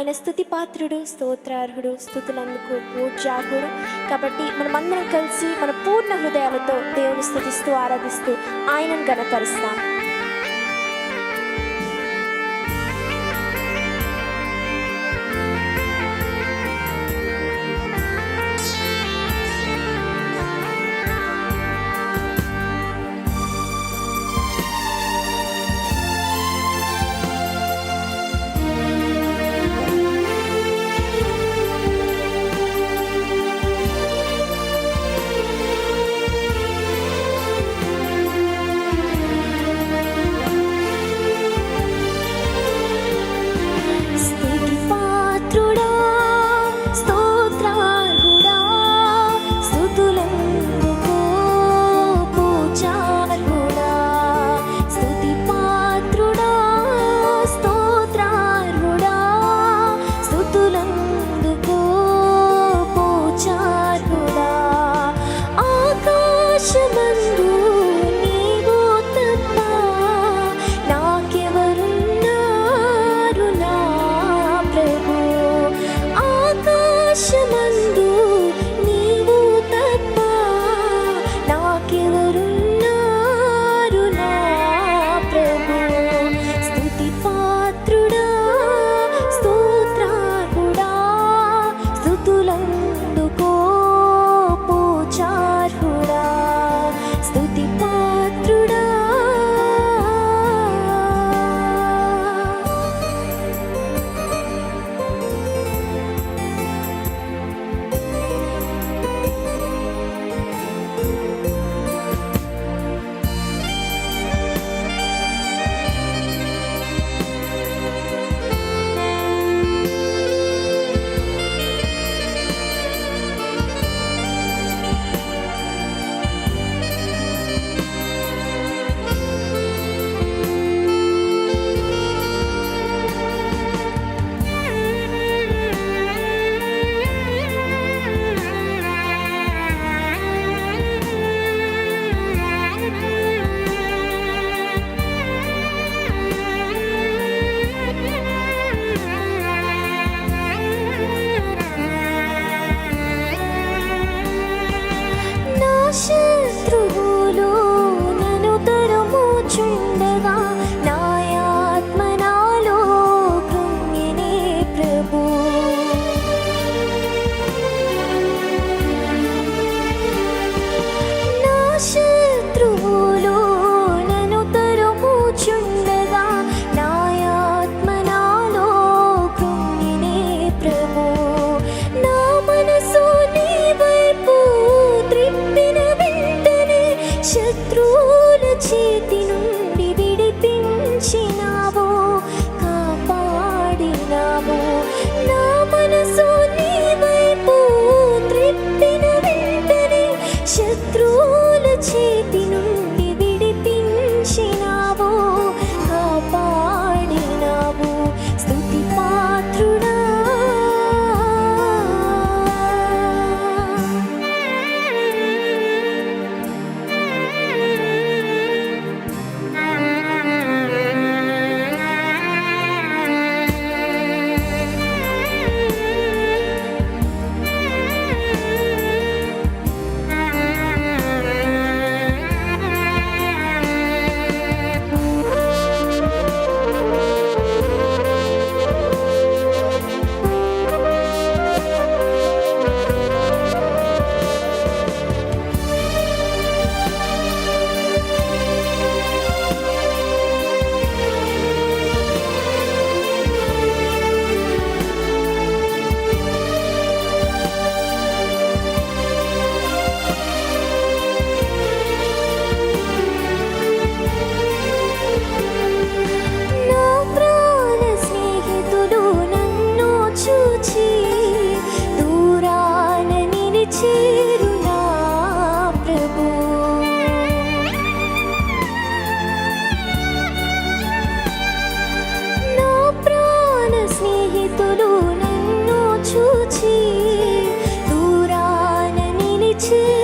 ఆయన స్థుతి పాత్రుడు స్తోత్రార్హుడు స్థుతులందుకు పూజార్హుడు కాబట్టి మనమందరం కలిసి మన పూర్ణ హృదయాలతో దేవుని స్థుతిస్తూ ఆరాధిస్తూ ఆయనను గణపరుస్తాం 七